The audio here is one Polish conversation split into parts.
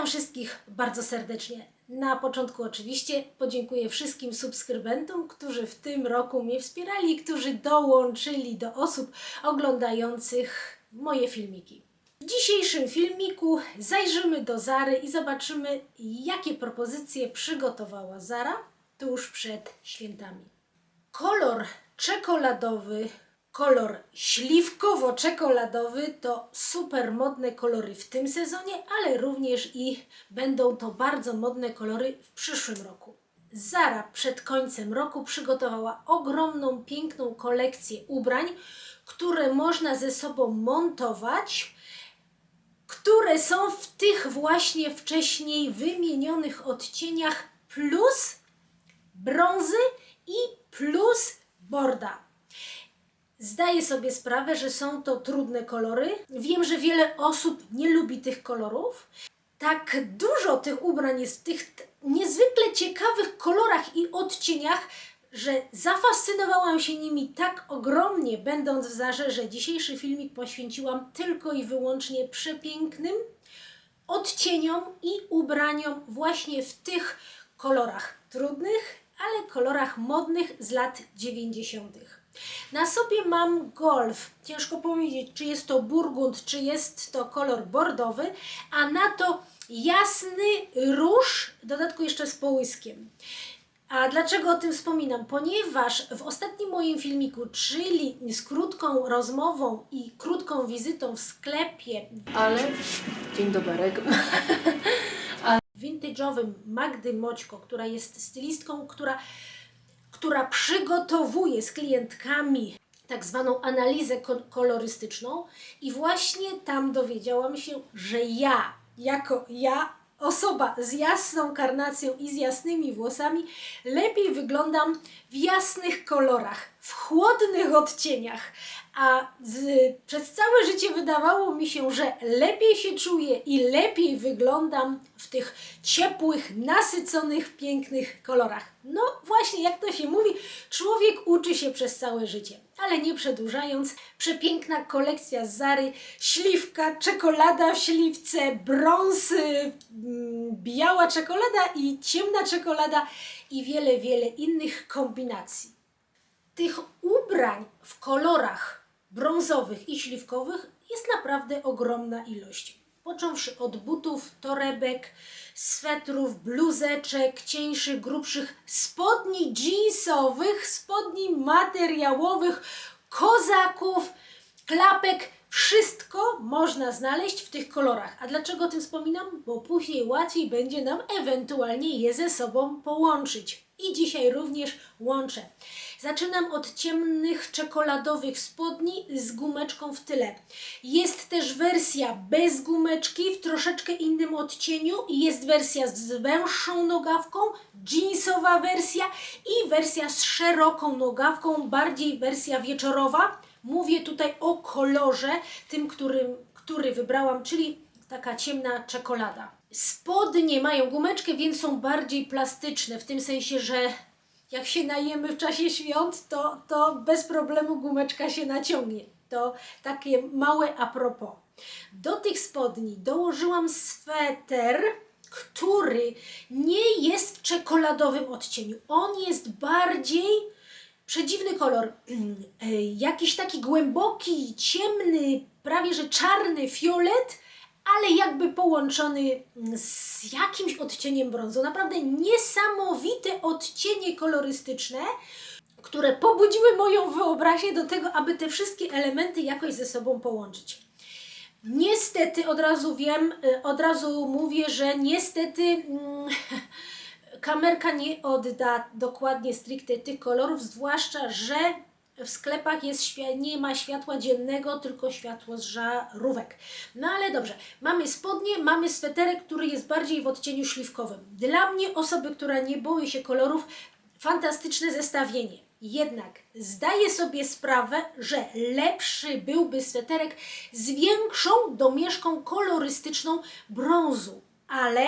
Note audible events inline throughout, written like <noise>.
Witam wszystkich bardzo serdecznie. Na początku oczywiście podziękuję wszystkim subskrybentom, którzy w tym roku mnie wspierali, którzy dołączyli do osób oglądających moje filmiki. W dzisiejszym filmiku zajrzymy do Zary i zobaczymy, jakie propozycje przygotowała Zara tuż przed świętami. Kolor czekoladowy, kolor śliwkowo-czekoladowy to super modne kolory w tym sezonie, ale również i będą to bardzo modne kolory w przyszłym roku. Zara przed końcem roku przygotowała ogromną, piękną kolekcję ubrań, które można ze sobą montować, które są w tych właśnie wcześniej wymienionych odcieniach plus brązy i plus borda. Zdaję sobie sprawę, że są to trudne kolory. Wiem, że wiele osób nie lubi tych kolorów. Tak dużo tych ubrań jest w tych niezwykle ciekawych kolorach i odcieniach, że zafascynowałam się nimi tak ogromnie, będąc w Zarze, że dzisiejszy filmik poświęciłam tylko i wyłącznie przepięknym odcieniom i ubraniom właśnie w tych kolorach trudnych, ale kolorach modnych z lat 90. Na sobie mam golf. Ciężko powiedzieć, czy jest to burgund, czy jest to kolor bordowy, a na to jasny róż, w dodatku jeszcze z połyskiem. A dlaczego o tym wspominam? Ponieważ w ostatnim moim filmiku, czyli z krótką rozmową i krótką wizytą w sklepie Ale dzień doberek. <laughs> vintage'owym Magdy Moćko, która jest stylistką, która, która przygotowuje z klientkami tak zwaną analizę ko- kolorystyczną i właśnie tam dowiedziałam się, że ja, jako ja, osoba z jasną karnacją i z jasnymi włosami, lepiej wyglądam w jasnych kolorach, w chłodnych odcieniach, a z, przez całe życie wydawało mi się, że lepiej się czuję i lepiej wyglądam w tych ciepłych, nasyconych, pięknych kolorach. No właśnie, jak to się mówi, człowiek uczy się przez całe życie. Ale nie przedłużając, przepiękna kolekcja z Zary, śliwka, czekolada w śliwce, brąz, y, mm, biała czekolada i ciemna czekolada i wiele, wiele innych kombinacji. Tych ubrań w kolorach brązowych i śliwkowych jest naprawdę ogromna ilość. Począwszy od butów, torebek, swetrów, bluzeczek, cieńszych, grubszych, spodni jeansowych, spodni materiałowych, kozaków, klapek. Wszystko można znaleźć w tych kolorach. A dlaczego o tym wspominam? Bo później łatwiej będzie nam ewentualnie je ze sobą połączyć. I dzisiaj również łączę. Zaczynam od ciemnych czekoladowych spodni z gumeczką w tyle. Jest też wersja bez gumeczki w troszeczkę innym odcieniu i jest wersja z węższą nogawką, jeansowa wersja i wersja z szeroką nogawką, bardziej wersja wieczorowa. Mówię tutaj o kolorze, tym, którym, który wybrałam, czyli taka ciemna czekolada. Spodnie mają gumeczkę, więc są bardziej plastyczne, w tym sensie, że jak się najemy w czasie świąt, to, to bez problemu gumeczka się naciągnie. To takie małe a propos. Do tych spodni dołożyłam sweter, który nie jest w czekoladowym odcieniu. On jest bardziej przedziwny kolor. <clears throat> E, Jakiś taki głęboki, ciemny, prawie że czarny fiolet, ale jakby połączony z jakimś odcieniem brązu. Naprawdę niesamowite odcienie kolorystyczne, które pobudziły moją wyobraźnię do tego, aby te wszystkie elementy jakoś ze sobą połączyć. Niestety, od razu wiem, y, od razu mówię, że niestety mm, <laughs> kamerka nie odda dokładnie stricte tych kolorów, zwłaszcza, że w sklepach jest nie ma światła dziennego, tylko światło z żarówek. No ale dobrze, mamy spodnie, mamy sweterek, który jest bardziej w odcieniu śliwkowym. Dla mnie, osoby, która nie boi się kolorów, fantastyczne zestawienie. Jednak zdaję sobie sprawę, że lepszy byłby sweterek z większą domieszką kolorystyczną brązu, ale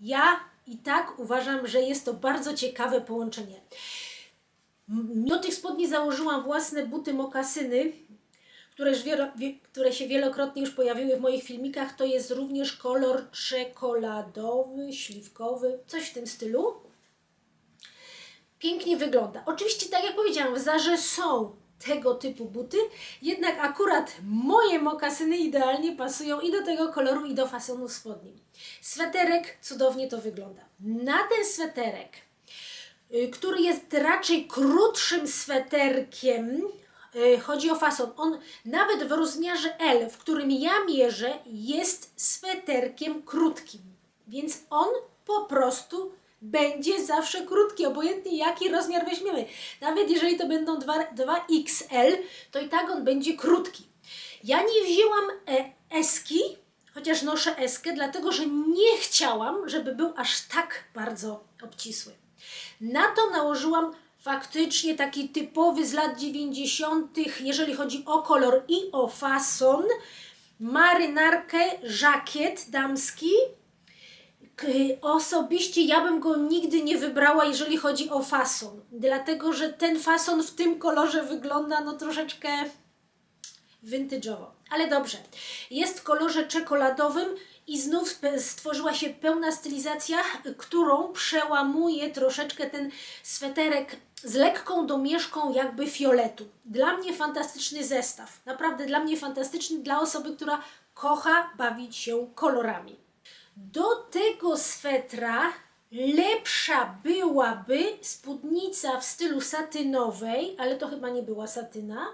ja i tak uważam, że jest to bardzo ciekawe połączenie. Do tych spodni założyłam własne buty mokasyny, które, które się wielokrotnie już pojawiły w moich filmikach, to jest również kolor czekoladowy, śliwkowy, coś w tym stylu. Pięknie wygląda. Oczywiście, tak jak powiedziałam, w Zarze są tego typu buty, jednak akurat moje mokasyny idealnie pasują i do tego koloru, i do fasonu spodni. Sweterek cudownie to wygląda. Na ten sweterek, który jest raczej krótszym sweterkiem, y, chodzi o fason. On nawet w rozmiarze L, w którym ja mierzę, jest sweterkiem krótkim. Więc on po prostu będzie zawsze krótki, obojętnie jaki rozmiar weźmiemy. Nawet jeżeli to będą 2, 2XL, to i tak on będzie krótki. Ja nie wzięłam e, eski, chociaż noszę eskę, dlatego że nie chciałam, żeby był aż tak bardzo obcisły. Na to nałożyłam faktycznie taki typowy z lat 90., jeżeli chodzi o kolor i o fason, marynarkę, żakiet damski. Osobiście ja bym go nigdy nie wybrała, jeżeli chodzi o fason, dlatego że ten fason w tym kolorze wygląda no troszeczkę vintage'owo. Ale dobrze. Jest w kolorze czekoladowym i znów stworzyła się pełna stylizacja, którą przełamuje troszeczkę ten sweterek z lekką domieszką jakby fioletu. Dla mnie fantastyczny zestaw. Naprawdę dla mnie fantastyczny, dla osoby, która kocha bawić się kolorami. Do tego swetra lepsza byłaby spódnica w stylu satynowej, ale to chyba nie była satyna,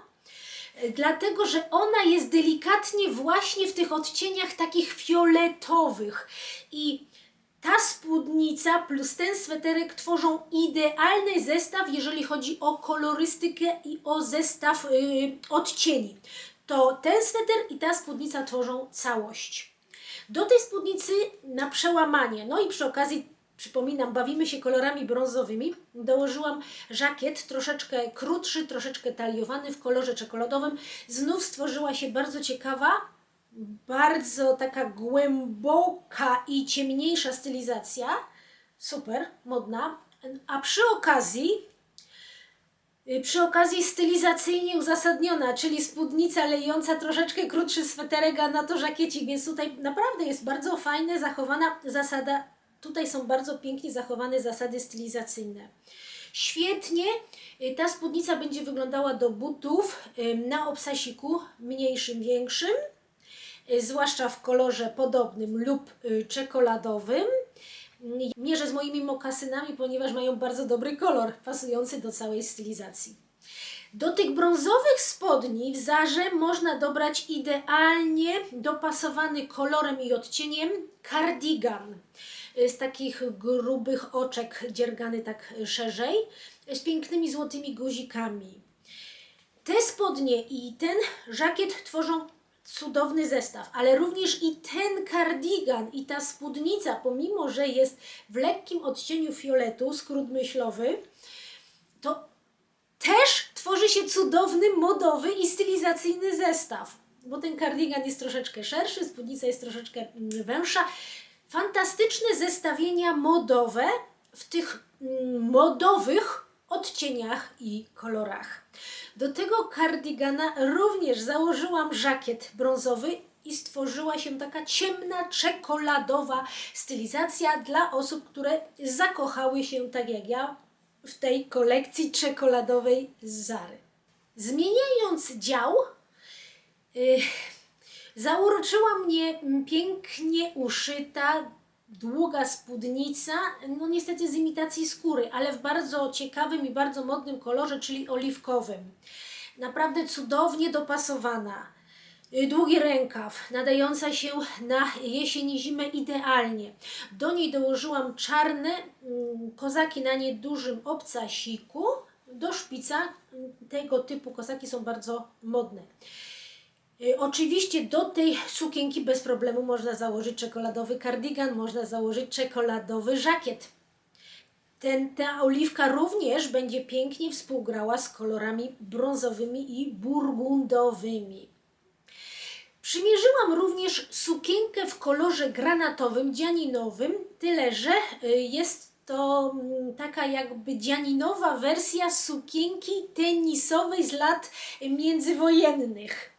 dlatego że ona jest delikatnie właśnie w tych odcieniach takich fioletowych i ta spódnica plus ten sweterek tworzą idealny zestaw, jeżeli chodzi o kolorystykę i o zestaw yy, odcieni. To ten sweter i ta spódnica tworzą całość. Do tej spódnicy na przełamanie, no i przy okazji przypominam, bawimy się kolorami brązowymi, dołożyłam żakiet troszeczkę krótszy, troszeczkę taliowany w kolorze czekoladowym. Znów stworzyła się bardzo ciekawa, bardzo taka głęboka i ciemniejsza stylizacja. Super, modna. A przy okazji Przy okazji stylizacyjnie uzasadniona, czyli spódnica lejąca troszeczkę krótszy sweterek, a na to żakiecik, więc tutaj naprawdę jest bardzo fajnie zachowana zasada, tutaj są bardzo pięknie zachowane zasady stylizacyjne. Świetnie y, ta spódnica będzie wyglądała do butów na obsasiku, mniejszym, większym, y, zwłaszcza w kolorze podobnym lub y, czekoladowym. Mierzę z moimi mokasynami, ponieważ mają bardzo dobry kolor, pasujący do całej stylizacji. Do tych brązowych spodni w Zarze można dobrać idealnie dopasowany kolorem i odcieniem cardigan z takich grubych oczek, dziergany tak szerzej, z pięknymi złotymi guzikami. Te spodnie i ten żakiet tworzą cudowny zestaw, ale również i ten kardigan i ta spódnica, pomimo że jest w lekkim odcieniu fioletu, skrót myślowy, to też tworzy się cudowny, modowy i stylizacyjny zestaw. Bo ten kardigan jest troszeczkę szerszy, spódnica jest troszeczkę mm, węższa. Fantastyczne zestawienia modowe w tych mm, modowych odcieniach i kolorach. Do tego kardigana również założyłam żakiet brązowy i stworzyła się taka ciemna, czekoladowa stylizacja dla osób, które zakochały się tak jak ja w tej kolekcji czekoladowej z Zary. Zmieniając dział, yy, zauroczyła mnie pięknie uszyta, długa spódnica, no niestety z imitacji skóry, ale w bardzo ciekawym i bardzo modnym kolorze, czyli oliwkowym. Naprawdę cudownie dopasowana. Y, Długi rękaw, nadająca się na jesień i zimę idealnie. Do niej dołożyłam czarne mm, kozaki na niedużym obcasiku. Do szpica mm, tego typu kozaki są bardzo modne. Y, Oczywiście do tej sukienki bez problemu można założyć czekoladowy kardigan, można założyć czekoladowy żakiet. Ten, ta oliwka również będzie pięknie współgrała z kolorami brązowymi i burgundowymi. Przymierzyłam również sukienkę w kolorze granatowym, dzianinowym, tyle że y, jest to mm, taka jakby dzianinowa wersja sukienki tenisowej z lat międzywojennych.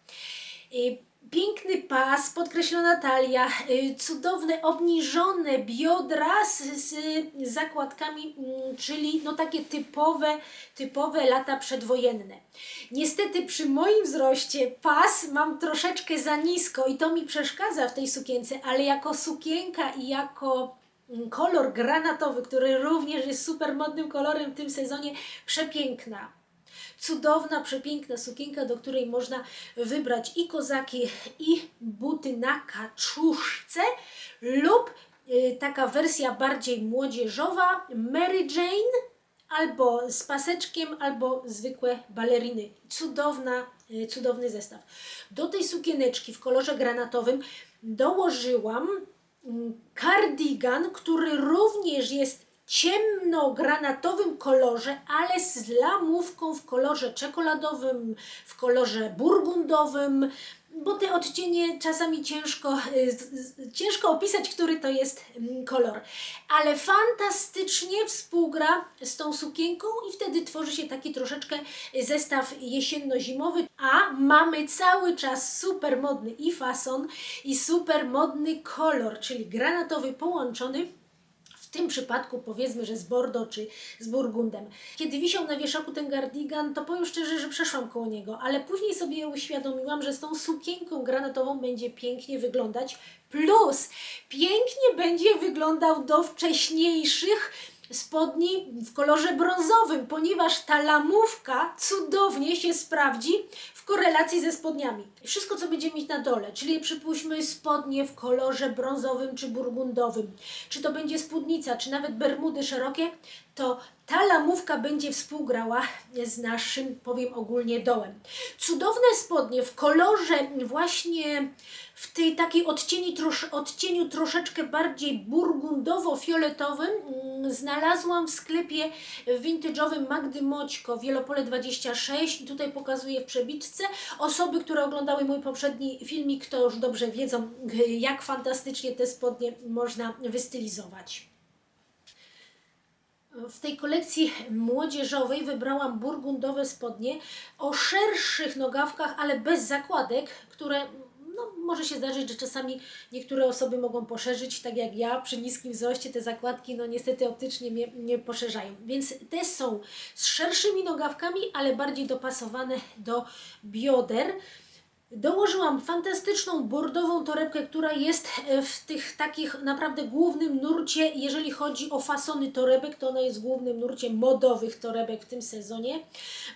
Y, Piękny pas, podkreślona talia, y, cudowne obniżone biodra z, z zakładkami, mm, czyli no takie typowe, typowe lata przedwojenne. Niestety przy moim wzroście pas mam troszeczkę za nisko i to mi przeszkadza w tej sukience, ale jako sukienka i jako mm, kolor granatowy, który również jest super modnym kolorem w tym sezonie, przepiękna cudowna, przepiękna sukienka, do której można wybrać i kozaki, i buty na kaczuszce lub y, taka wersja bardziej młodzieżowa Mary Jane albo z paseczkiem, albo zwykłe baleriny. Cudowna, y, cudowny zestaw. Do tej sukieneczki w kolorze granatowym dołożyłam mm, kardigan, który również jest ciemnogranatowym kolorze, ale z lamówką w kolorze czekoladowym, w kolorze burgundowym, bo te odcienie czasami ciężko, ciężko opisać, który to jest mm, kolor. Ale fantastycznie współgra z tą sukienką i wtedy tworzy się taki troszeczkę zestaw jesienno-zimowy, a mamy cały czas super modny i fason, i super modny kolor, czyli granatowy połączony tym przypadku powiedzmy, że z Bordeaux czy z Burgundem. Kiedy wisiał na wieszaku ten gardigan, to powiem szczerze, że przeszłam koło niego, ale później sobie uświadomiłam, że z tą sukienką granatową będzie pięknie wyglądać. Plus pięknie będzie wyglądał do wcześniejszych spodni w kolorze brązowym, ponieważ ta lamówka cudownie się sprawdzi w korelacji ze spodniami. Wszystko, co będziemy mieć na dole, czyli przypuśćmy spodnie w kolorze brązowym czy burgundowym, czy to będzie spódnica, czy nawet bermudy szerokie, to ta lamówka będzie współgrała z naszym, powiem ogólnie, dołem. Cudowne spodnie w kolorze właśnie w tej takiej odcieni, trosz, odcieniu troszeczkę bardziej burgundowo-fioletowym mm, znalazłam w sklepie vintage'owym Magdy Moćko Wielopole 26 i tutaj pokazuję w przebitce. Osoby, które oglądały mój poprzedni filmik, to już dobrze wiedzą, jak fantastycznie te spodnie można wystylizować. W tej kolekcji młodzieżowej wybrałam burgundowe spodnie o szerszych nogawkach, ale bez zakładek, które no, może się zdarzyć, że czasami niektóre osoby mogą poszerzyć, tak jak ja, przy niskim wzroście te zakładki no niestety optycznie mnie nie poszerzają. Więc te są z szerszymi nogawkami, ale bardziej dopasowane do bioder. Dołożyłam fantastyczną bordową torebkę, która jest e, w tych takich naprawdę głównym nurcie, jeżeli chodzi o fasony torebek, to ona jest w głównym nurcie modowych torebek w tym sezonie.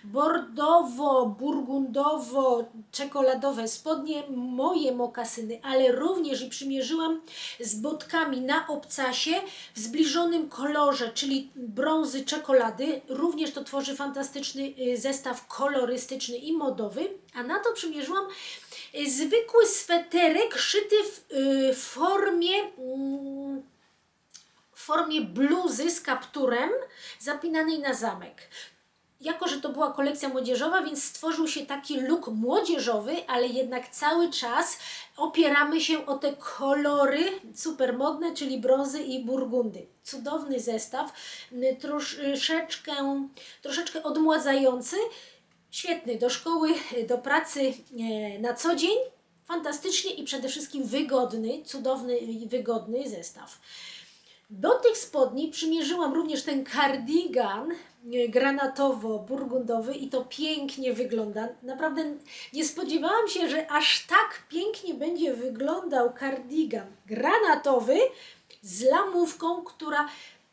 Bordowo-burgundowo-czekoladowe spodnie, moje mokasyny, ale również i przymierzyłam z botkami na obcasie w zbliżonym kolorze, czyli brązy czekolady. Również to tworzy fantastyczny y, zestaw kolorystyczny i modowy. A na to przymierzyłam zwykły sweterek szyty w y, formie mm, w formie bluzy z kapturem zapinanej na zamek. Jako, że to była kolekcja młodzieżowa, więc stworzył się taki look młodzieżowy, ale jednak cały czas opieramy się o te kolory super modne, czyli brązy i burgundy. Cudowny zestaw, y, troszeczkę, troszeczkę odmładzający, świetny do szkoły, do pracy e, na co dzień. Fantastycznie i przede wszystkim wygodny, cudowny i wygodny zestaw. Do tych spodni przymierzyłam również ten kardigan e, granatowo-burgundowy i to pięknie wygląda. Naprawdę nie spodziewałam się, że aż tak pięknie będzie wyglądał kardigan granatowy z lamówką, która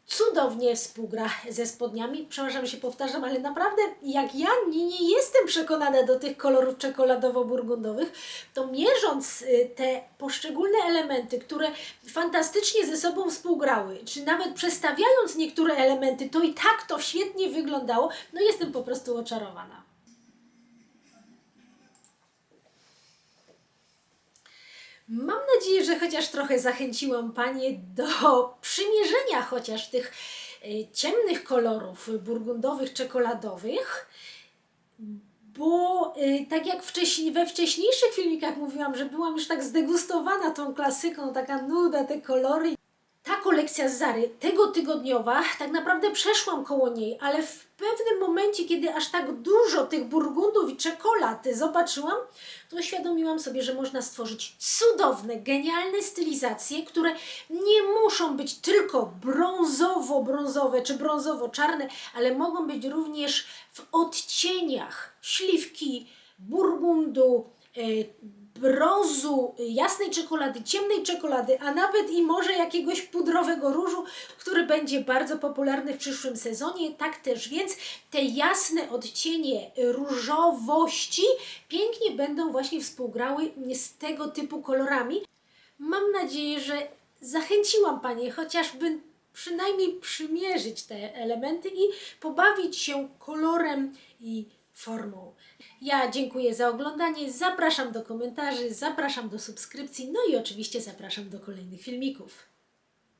cudownie współgra ze spodniami. Przepraszam, się powtarzam, ale naprawdę jak ja nie, nie jestem przekonana do tych kolorów czekoladowo-burgundowych, to mierząc y, te poszczególne elementy, które fantastycznie ze sobą współgrały, czy nawet przestawiając niektóre elementy, to i tak to świetnie wyglądało, no jestem po prostu oczarowana. Mam nadzieję, że chociaż trochę zachęciłam Panie do przymierzenia chociaż tych y, ciemnych kolorów burgundowych, czekoladowych, bo y, tak jak wcześniej, we wcześniejszych filmikach mówiłam, że byłam już tak zdegustowana tą klasyką, taka nuda, te kolory. Ta kolekcja z Zary, tego tygodniowa, tak naprawdę przeszłam koło niej, ale w pewnym momencie, kiedy aż tak dużo tych burgundów i czekolady zobaczyłam, to uświadomiłam sobie, że można stworzyć cudowne, genialne stylizacje, które nie muszą być tylko brązowo-brązowe czy brązowo-czarne, ale mogą być również w odcieniach śliwki, burgundu, e, brązu, jasnej czekolady, ciemnej czekolady, a nawet i może jakiegoś pudrowego różu, który będzie bardzo popularny w przyszłym sezonie. Tak też więc te jasne odcienie różowości pięknie będą właśnie współgrały z tego typu kolorami. Mam nadzieję, że zachęciłam Panie chociażby przynajmniej przymierzyć te elementy i pobawić się kolorem i formą. Ja dziękuję za oglądanie, zapraszam do komentarzy, zapraszam do subskrypcji, no i oczywiście zapraszam do kolejnych filmików.